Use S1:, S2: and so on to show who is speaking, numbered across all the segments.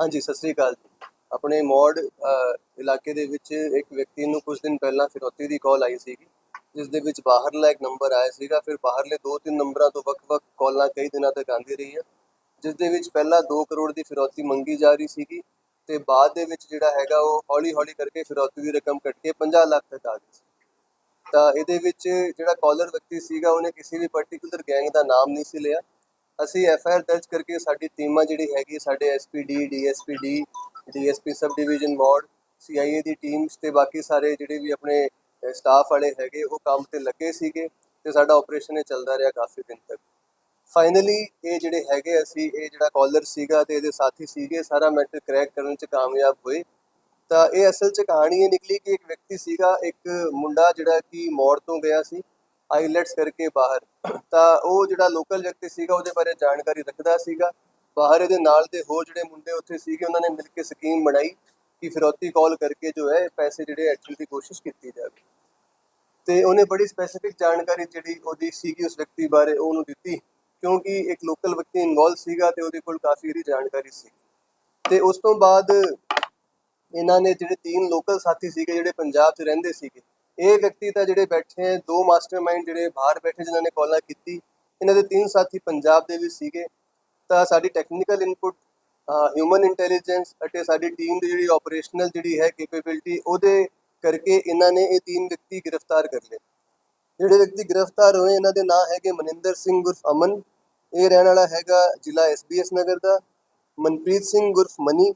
S1: ਹਾਂਜੀ, ਸਤਿ ਸ੍ਰੀ ਅਕਾਲ ਜੀ। ਆਪਣੇ ਮੋੜ ਇਲਾਕੇ ਦੇ ਵਿੱਚ ਇੱਕ ਵਿਅਕਤੀ ਨੂੰ ਕੁਝ ਦਿਨ ਪਹਿਲਾਂ ਫਿਰੌਤੀ ਦੀ ਕਾਲ ਆਈ ਸੀਗੀ, ਜਿਸ ਦੇ ਵਿੱਚ ਬਾਹਰਲਾ ਇੱਕ ਨੰਬਰ ਆਇਆ ਸੀਗਾ। ਫਿਰ ਬਾਹਰਲੇ ਦੋ ਤਿੰਨ ਨੰਬਰਾਂ ਤੋਂ ਵੱਖ-ਵੱਖ ਕਾਲਾਂ ਕਈ ਦਿਨਾਂ ਤੱਕ ਆਉਂਦੀ ਰਹੀਆਂ ਜਿਸ ਦੇ ਵਿੱਚ ਪਹਿਲਾਂ 2 ਕਰੋੜ ਦੀ ਫਿਰੌਤੀ ਮੰਗੀ ਜਾ ਰਹੀ ਸੀਗੀ ਤੇ ਬਾਅਦ ਦੇ ਵਿੱਚ ਜਿਹੜਾ ਹੈਗਾ ਉਹ ਹੌਲੀ-ਹੌਲੀ ਕਰਕੇ ਫਿਰੌਤੀ ਦੀ ਰਕਮ ਕੱਟ ਕੇ 50 ਲੱਖ ਤੱਕ ਆ ਗਈ ਸੀ। ਤਾਂ ਇਹਦੇ ਵਿੱਚ ਜਿਹੜਾ ਕਾਲਰ ਵਿਅਕਤੀ ਸੀਗਾ, ਉਹਨੇ ਕਿਸੇ ਵੀ ਪਾਰਟਿਕੂਲਰ ਗੈਂਗ ਦਾ ਨਾਮ ਨਹੀਂ ਸੀ ਲਿਆ। ਅਸੀਂ ਐਫ ਆਈ ਆਰ ਦਰਜ ਕਰਕੇ ਸਾਡੀ ਟੀਮਾਂ ਜਿਹੜੀ ਹੈਗੀ ਸਾਡੇ S P D D S P D D DSPD P sub division mode ਏ ਦੀ ਟੀਮਸ ਤੇ ਬਾਕੀ ਸਾਰੇ ਜਿਹੜੇ ਵੀ ਆਪਣੇ ਸਟਾਫ ਵਾਲੇ ਹੈਗੇ, ਉਹ ਕੰਮ ਤੇ ਲੱਗੇ ਸੀਗੇ ਤੇ ਸਾਡਾ ਆਪਰੇਸ਼ਨ ਇਹ ਚੱਲਦਾ ਰਿਹਾ ਕਾਫੀ ਦਿਨ ਤੱਕ। ਫਾਈਨਲੀ ਇਹ ਜਿਹੜੇ ਹੈਗੇ ਅਸੀਂ ਇਹ ਜਿਹੜਾ ਕਾਲਰ ਸੀਗਾ ਤੇ ਇਹਦੇ ਸਾਥੀ ਸੀਗੇ, ਸਾਰਾ ਮੈਟਰ ਕਰੈਕ ਕਰਨ ਚ ਕਾਮਯਾਬ ਹੋਏ। ਤਾਂ ਇਹ ਅਸਲ ਚ ਕਹਾਣੀ ਇਹ ਨਿਕਲੀ ਕਿ ਇੱਕ ਵਿਅਕਤੀ ਸੀਗਾ, ਇੱਕ ਮੁੰਡਾ ਜਿਹੜਾ ਕਿ ਮੋੜ ਤੋਂ ਗਿਆ ਸੀ ਆਈਲੈਟਸ ਕਰਕੇ ਬਾਹਰ। ਤਾਂ ਉਹ ਜਿਹੜਾ ਲੋਕਲ ਵਿਅਕਤੀ ਸੀਗਾ, ਉਹਦੇ ਬਾਰੇ ਜਾਣਕਾਰੀ ਰੱਖਦਾ ਸੀਗਾ। ਬਾਹਰ ਇਹਦੇ ਨਾਲ ਦੇ ਹੋਰ ਜਿਹੜੇ ਮੁੰਡੇ ਉੱਥੇ ਸੀਗੇ, ਉਹਨਾਂ ਨੇ ਮਿਲ ਕੇ ਸਕੀਮ ਬਣਾਈ ਕਿ ਫਿਰੌਤੀ ਕਾਲ ਕਰਕੇ ਜੋ ਹੈ, ਪੈਸੇ ਜਿਹੜੇ ਐਕਚੁਅਲ ਦੀ ਕੋਸ਼ਿਸ਼ ਕੀਤੀ ਜਾਵੇ। ਤੇ ਉਹਨੇ ਬੜੀ ਸਪੈਸੀਫਿਕ ਜਾਣਕਾਰੀ ਜਿਹੜੀ ਉਹਦੀ ਸੀਗੀ ਉਸ ਵਿਅਕਤੀ ਬਾਰੇ ਉਹਨੂੰ ਦਿੱਤੀ। ਕਿਉਂਕਿ ਇੱਕ ਲੋਕਲ ਵਿਅਕਤੀ ਇਨਵੋਲਵ ਸੀਗਾ ਤੇ ਉਹਦੇ ਕੋਲ ਕਾਫੀ ਇਹਦੀ ਜਾਣਕਾਰੀ ਸੀ। ਤੇ ਉਸ ਤੋਂ ਬਾਅਦ ਇਹਨਾਂ ਨੇ ਜਿਹੜੇ ਤਿੰਨ ਲੋਕਲ ਸਾਥੀ ਸੀਗੇ, ਜਿਹੜੇ ਪੰਜਾਬ 'ਚ ਰਹਿੰਦੇ ਸੀਗੇ ਇਹ ਵਿਅਕਤੀ ਤਾਂ ਜਿਹੜੇ ਬੈਠੇ ਹੈ, ਦੋ ਮਾਸਟਰਮਾਈਂਡ ਜਿਹੜੇ ਬਾਹਰ ਬੈਠੇ ਜਿਨ੍ਹਾਂ ਨੇ ਕਾਲਾਂ ਕੀਤੀ, ਇਹਨਾਂ ਦੇ ਤਿੰਨ ਸਾਥੀ ਪੰਜਾਬ ਦੇ ਵੀ ਸੀਗੇ। ਤਾਂ ਸਾਡੀ ਟੈਕਨੀਕਲ ਇਨਪੁਟ ਹਿਊਮਨ ਇੰਟੈਲੀਜੈਂਸ ਅਤੇ ਸਾਡੀ ਟੀਮ ਦੀ ਜਿਹੜੀ ਆਪਰੇਸ਼ਨਲ ਜਿਹੜੀ ਹੈ ਕੈਪੇਬਿਲਿਟੀ ਉਹਦੇ ਕਰਕੇ ਇਹਨਾਂ ਨੇ ਇਹ ਤਿੰਨ ਵਿਅਕਤੀ ਗ੍ਰਿਫਤਾਰ ਕਰ ਲਏ। ਜਿਹੜੇ ਵਿਅਕਤੀ ਗ੍ਰਿਫਤਾਰ ਹੋਏ, ਇਹਨਾਂ ਦੇ ਨਾਂ ਹੈਗੇ ਮਨਿੰਦਰ ਸਿੰਘ ਗੁਰਫ ਅਮਨ, ਇਹ ਰਹਿਣ ਵਾਲਾ ਹੈਗਾ ਜ਼ਿਲ੍ਹਾ ਐਸਬੀਐਸ ਨਗਰ ਦਾ। ਮਨਪ੍ਰੀਤ ਸਿੰਘ ਗੁਰਫ ਮਨੀ,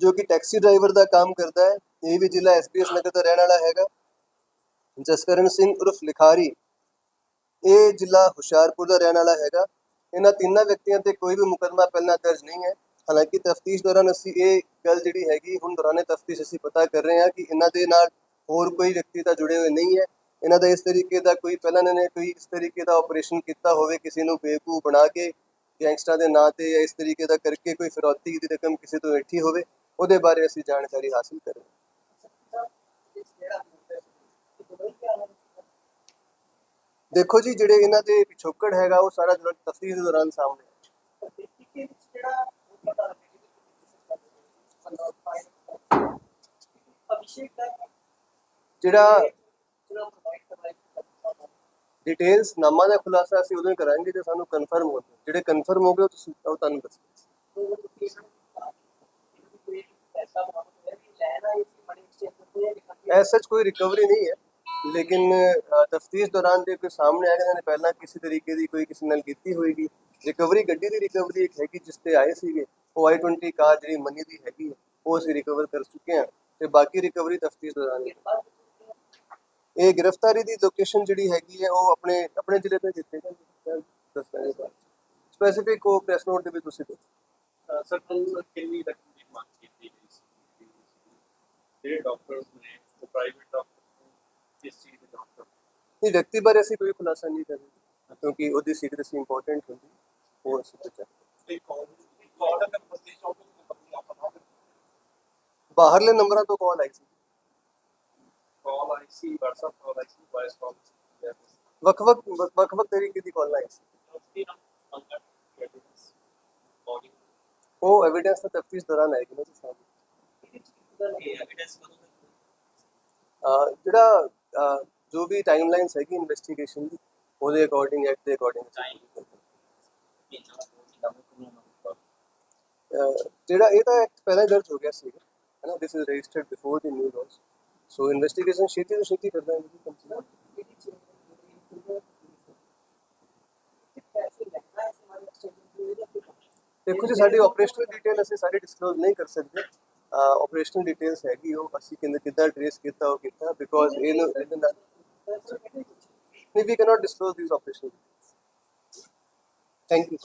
S1: ਜੋ ਕਿ ਟੈਕਸੀ ਡਰਾਈਵਰ ਦਾ ਕੰਮ ਕਰਦਾ ਹੈ, ਇਹ ਵੀ ਜ਼ਿਲ੍ਹਾ ਐਸਪੀਐਸ ਨਗਰ ਦਾ ਰਹਿਣ ਵਾਲਾ ਹੈਗਾ। ਜਸਕਰਨ ਸਿੰਘ ਉਰਫ ਲਿਖਾਰੀ। ਇਹ ਜ਼ਿਲ੍ਹਾ ਹੁਸ਼ਿਆਰਪੁਰ ਦਾ ਰਹਿਣ ਵਾਲਾ ਹੈਗਾ। ਇਹਨਾਂ ਤਿੰਨਾਂ ਵਿਅਕਤੀਆਂ ਤੇ ਕੋਈ ਵੀ ਮੁਕੱਦਮਾ ਪਹਿਲਾਂ ਦਰਜ ਨਹੀਂ ਹੈ। ਹਾਲਾਂਕਿ ਤਫਤੀਸ਼ ਦੌਰਾਨ ਅਸੀਂ ਇਹ ਗੱਲ ਜਿਹੜੀ ਹੈਗੀ, ਹੁਣ ਦੌਰਾਨੇ ਤਫਤੀਸ਼ ਅਸੀਂ ਪਤਾ ਕਰ ਰਹੇ ਹਾਂ ਕਿ ਇਹਨਾਂ ਦੇ ਨਾਲ ਹੋਰ ਕੋਈ ਵਿਅਕਤੀ ਤਾਂ ਜੁੜੇ ਹੋਏ ਨਹੀਂ ਹੈ। ਇਹਨਾਂ ਦਾ ਇਸ ਤਰੀਕੇ ਦਾ ਕੋਈ, ਪਹਿਲਾਂ ਇਹਨਾਂ ਨੇ ਕੋਈ ਇਸ ਤਰੀਕੇ ਦਾ ਆਪਰੇਸ਼ਨ ਕੀਤਾ ਹੋਵੇ ਕਿਸੇ ਨੂੰ ਬੇਵਕੂਫ ਬਣਾ ਕੇ ਗੈਂਗਸਟਰਾਂ ਦੇ ਨਾਂ ਤੇ ਜਾਂ ਇਸ ਤਰੀਕੇ ਦਾ ਕਰਕੇ ਕੋਈ ਫਿਰੌਤੀ ਦੀ ਰਕਮ ਕਿਸੇ ਤੋਂ ਇਕੱਠੀ ਹੋਵੇ, ਉਹਦੇ ਬਾਰੇ ਅਸੀਂ ਜਾਣਕਾਰੀ ਹਾਸਲ ਕਰ ਰਹੇ ਹਾਂ ਦੇਖੋ ਜੀ, ਜਿਹੜੇ ਇਹਨਾਂ ਦੇ ਪਿਛੋਕੜ ਹੈਗਾ, ਉਹ ਸਾਰਾ ਜਿਹੜਾ ਤਫਤੀਸ਼ ਦੇ ਦੌਰਾਨ ਸਾਹਮਣੇ ਜਿਹੜਾ ਡਿਟੇਲਸ ਨਾਮਾਂ ਦਾ ਖੁਲਾਸਾ ਅਸੀਂ ਉਦੋਂ ਕਰਾਂਗੇ ਜੇ ਸਾਨੂੰ ਕਨਫਰਮ ਹੋ ਜਾਏ ਜਿਹੜੇ ਕਨਫਰਮ ਹੋ ਗਏ ਉਹ ਤੁਸੀਂ ਉਹ ਤੁਹਾਨੂੰ ਦੱਸਾਂਗੇ ਐਸਾ ਕੋਈ ਰਿਕਵਰੀ ਨਹੀਂ ਹੈ। ਲੇਕਿਨ ਤਫਤੀਸ਼ ਦੌਰਾਨ ਜੇ ਕੋਈ ਸਾਹਮਣੇ ਆਏਗਾ ਇਹਨਾਂ ਨੇ ਪਹਿਲਾਂ ਕਿਸੇ ਤਰੀਕੇ ਦੀ ਕੋਈ ਕਿਸੇ ਨਾਲ ਕੀਤੀ ਹੋਏਗੀ। ਰਿਕਵਰੀ ਗੱਡੀ ਦੀ ਰਿਕਵਰੀ ਇੱਕ ਹੈਗੀ ਜਿਸ ਤੇ ਆਏ ਸੀਗੇ। ਉਹ i20 ਕਾਰ ਜਿਹੜੀ ਮਨੀ ਦੀ ਹੈਗੀ ਹੈ, ਉਹ ਅਸੀਂ ਰਿਕਵਰ ਕਰ ਚੁੱਕੇ ਹਾਂ ਤੇ ਬਾਕੀ ਰਿਕਵਰੀ ਤਫਤੀਸ਼ ਦੌਰਾਨ ਹੈ। ਇਹ ਗ੍ਰਿਫਤਾਰੀ ਦੀ ਲੋਕੇਸ਼ਨ ਜਿਹੜੀ ਹੈਗੀ ਹੈ ਉਹ ਆਪਣੇ ਆਪਣੇ ਜ਼ਿਲ੍ਹੇ ਤੇ ਜਿੱਥੇ ਦੱਸਾਂਗੇ ਸਪੈਸੀਫਿਕ ਉਹ ਪ੍ਰੈਸ ਨੋਟ ਦੇ ਵਿੱਚ ਤੁਸੀਂ ਦੇਖੋ
S2: ਸਰ ਤੁਹਾਨੂੰ ਕਿੰਨੀ ਰਕਮ ਦੀ ਮੰਗ ਕੀਤੀ ਗਈ ਸੀ? ਜਿਹੜੇ ਡਾਕਟਰਸ ਨੇ ਉਹ ਪ੍ਰਾਈਵੇਟ ਡਾਕਟਰ ਇਸ ਚੀਜ਼ ਦੇ ਡਾਕਟਰ
S1: ਇਹ ਵਿਅਕਤੀ ਬਾਰੇ ਅਸੀਂ ਕੋਈ ਖੁਲਾਸਾ ਨਹੀਂ ਕਰ ਰਹੇ ਕਿਉਂਕਿ ਉਹਦੀ ਸੀਕ੍ਰੇਸੀ ਇੰਪੋਰਟੈਂਟ ਹੁੰਦੀ ਉਹ ਅਸੀਂ
S2: ਆਪਾਂ
S1: ਬਾਹਰਲੇ ਨੰਬਰਾਂ ਤੋਂ ਕਾਲ ਆਈ ਸੀ।
S2: ਕਾਲ ਆਈ ਸੀ WhatsApp ਕਾਲ ਆਈ ਸੀ ਵਾਇਸ ਕਾਲ
S1: ਵੱਖ-ਵੱਖ ਵੱਖ-ਵੱਖ ਤਰੀਕੇ ਦੀ ਕਾਲ ਆਈ ਸੀ। ਉਹ ਐਵੀਡੈਂਸ ਤਾਂ ਤਫਤੀਸ਼ ਦੌਰਾਨ ਆਏਗੀ ਨਾ ਜੀ ਅਹ ਜਿਹੜਾ ਜੋ ਵੀ ਟਾਈਮਲਾਈਨਸ ਹੈਗੀ ਇਨਵੈਸਟੀਗੇਸ਼ਨ ਦੀ ਉਹਦੇ ਅਕੋਰਡਿੰਗ ਐਕਟ ਦੇ ਅਕੋਰਡਿੰਗ ਜਿਹੜਾ ਇਹ ਤਾਂ ਐਕਟ ਪਹਿਲਾਂ ਹੀ ਦਰਜ ਹੋ ਗਿਆ ਸੀ ਹੈ ਨਾ? This is registered before the new laws so investigation ਛੇਤੀ ਤੋਂ ਛੇਤੀ ਕਰਦਾ ਹੈ ਕੰਪਨੀ ਦੇਖੋ ਜੀ ਸਾਡੀ ਆਪਰੇਸ਼ਨਲ ਡਿਟੇਲ ਅਸੀਂ ਸਾਰੀ ਡਿਸਕਲੋਜ਼ ਨਹੀਂ ਕਰ ਸਕਦੇ। ਆਪਰੇਸ਼ਨਲ ਡਿਟੇਲਸ ਹੈਗੀ ਉਹ ਅਸੀਂ ਕਿੰਨੇ, ਕਿੱਦਾਂ ਟ੍ਰੇਸ ਕੀਤਾ, ਉਹ ਕੀਤਾ ਬਿਕੋਜ਼ ਇਹ ਇਹਦੇ ਨਾਲ ਨਹੀਂ we cannot disclose this operation thank you